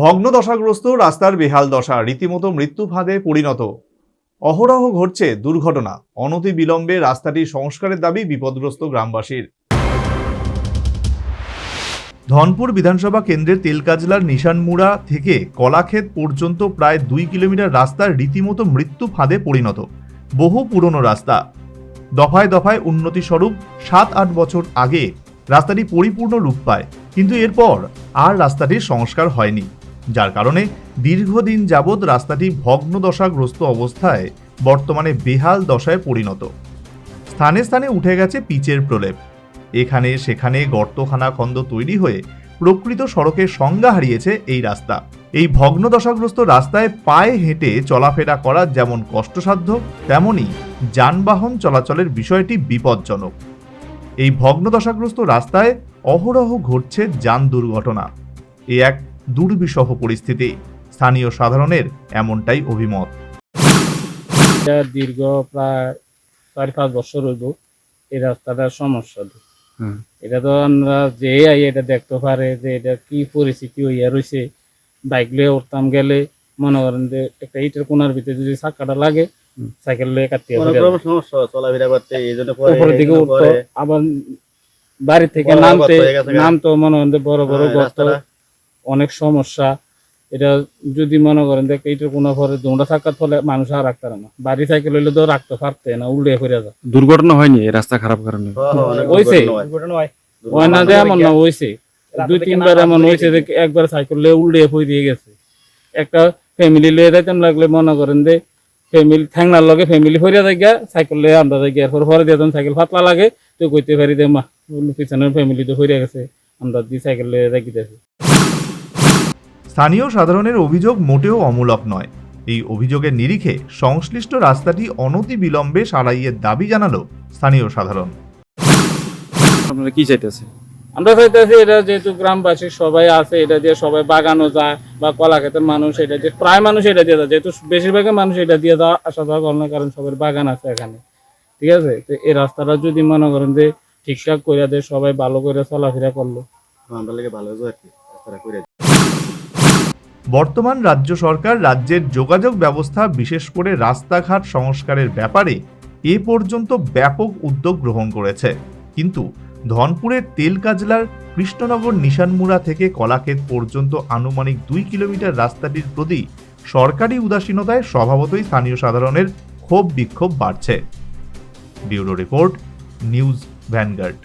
ভগ্ন দশাগ্রস্ত রাস্তার বেহাল দশা রীতিমতো মৃত্যু ফাঁদে পরিণত। অহরহ ঘটছে দুর্ঘটনা। অনতি বিলম্বে রাস্তাটি সংস্কারের দাবি বিপদগ্রস্ত গ্রামবাসীর। ধনপুর বিধানসভা কেন্দ্রের তেলকাজলার নিশানমুড়া থেকে কলাক্ষেত পর্যন্ত প্রায় দুই কিলোমিটার রাস্তা রীতিমতো মৃত্যু ফাঁদে পরিণত। বহু পুরনো রাস্তা। দফায় দফায় উন্নতি স্বরূপ সাত আট বছর আগে রাস্তাটি পরিপূর্ণ রূপ পায়। কিন্তু এরপর আর রাস্তাটির সংস্কার হয়নি। যার কারণে দীর্ঘদিন যাবৎ রাস্তাটি ভগ্নদশাগ্রস্ত অবস্থায় বর্তমানে বেহাল দশায় পরিণত। স্থানে স্থানে উঠে গেছে পিচের প্রলেপ। এখানে সেখানে গর্তখানা খন্দ তৈরি হয়ে প্রকৃত সড়কের সংজ্ঞা হারিয়েছে এই রাস্তা। এই ভগ্নদশাগ্রস্ত রাস্তায় পায়ে হেঁটে চলাফেরা করা যেমন কষ্টসাধ্য, তেমনি যানবাহন চলাচলের বিষয়টি বিপজ্জনক। এই ভগ্নদশাগ্রস্ত রাস্তায় অহরহ ঘটছে যান দুর্ঘটনা। এ এক দুর্বিষহ পরিস্থিতি। স্থানীয় সাধারণের এমনটাই অভিমত। দীর্ঘ প্রায় চার পাঁচ বছর হইব এই রাস্তাটার সমস্যা এটা তো আমরা যে আই এটা দেখতে পারে যে এটা কি পরিস্থিতি হইয়া রয়েছে বাইক লিয়ে উঠতাম গেলে মনে করেন যে একটা ইটের কোনার ভিতরে যদি চাকাটা লাগে সাইকেল লিয়ে কাটতে উপরের দিকে উঠতো আবার বাড়ি থেকে নামতে। নামতো মনে করেন যে বড় বড় হ্যাঁ, গর্ত। রাস্তাটা অনেক সমস্যা। এটা যদি মনে করেন যে এইটার কোনো পরে দোমরা থাকার ফলে মানুষ আর রাখতে পারে না। বাড়ি সাইকেল হইলে তো রাখতে পারতে না উল্টে ফিরে যায়। দুর্ঘটনা হয়নি রাস্তা খারাপ কারণে? হ্যাঁ, হ্যাঁ। দুর্ঘটনা হয়। না যে এমন না হয়েছে দুই তিনবার এমন হয়েছে যে একবার সাইকেল লিয়ে উল্টে ফিরিয়ে গেছে। একটা ফ্যামিলি লিয়ে যাইতাম লাগলে মনে করেন যে ফ্যামিলি ঠ্যাংনার লগে ফ্যামিলি ফরিয়া যাই গিয়া সাইকেল লিয়ে আমরা যাই গিয়া পরে দিতাম সাইকেল ফাতলা লাগে। তো কইতে পারি যে মা পিছনের ফ্যামিলি তো ফরিয়া গেছে আমরা দি সাইকেল লিয়ে যাই গিয়েছি স্থানীয় সাধারণের অভিযোগ মোটেও অমূলক নয়। এই অভিযোগের নিরিখে সংশ্লিষ্ট রাস্তাটি অনতি বিলম্বে সারাইয়ের দাবি জানালো স্থানীয় সাধারণ। আপনারা কি চাইতেছে আমরা চাইতেছি এটা যেহেতু গ্রামবাসী সবাই আছে এটা দিয়ে সবাই বাগানো যায় বা কলা ক্ষেতের মানুষ এটা দিয়ে প্রায় মানুষ এটা দিয়ে যায়। যেহেতু বেশিরভাগই মানুষ এটা দিয়ে যাওয়া আসা যাওয়া করে না কারণ সবার বাগান আছে এখানে। ঠিক আছে? তো এই রাস্তাটা যদি মনে করেন যে ঠিকঠাক করে দেয় সবাই ভালো করে চলাফেরা করল। আমরা লেগে ভালো বর্তমান রাজ্য সরকার রাজ্যের যোগাযোগ ব্যবস্থা, বিশেষ করে রাস্তাঘাট সংস্কারের ব্যাপারে এ পর্যন্ত ব্যাপক উদ্যোগ গ্রহণ করেছে। কিন্তু ধনপুরের তেলকাজলার কৃষ্ণনগর নিশানমুড়া থেকে কলাক্ষেত পর্যন্ত আনুমানিক দুই কিলোমিটার রাস্তাটির প্রতি সরকারি উদাসীনতায় স্বভাবতই স্থানীয় সাধারণের ক্ষোভ বিক্ষোভ বাড়ছে। Bureau report, news Vanguard.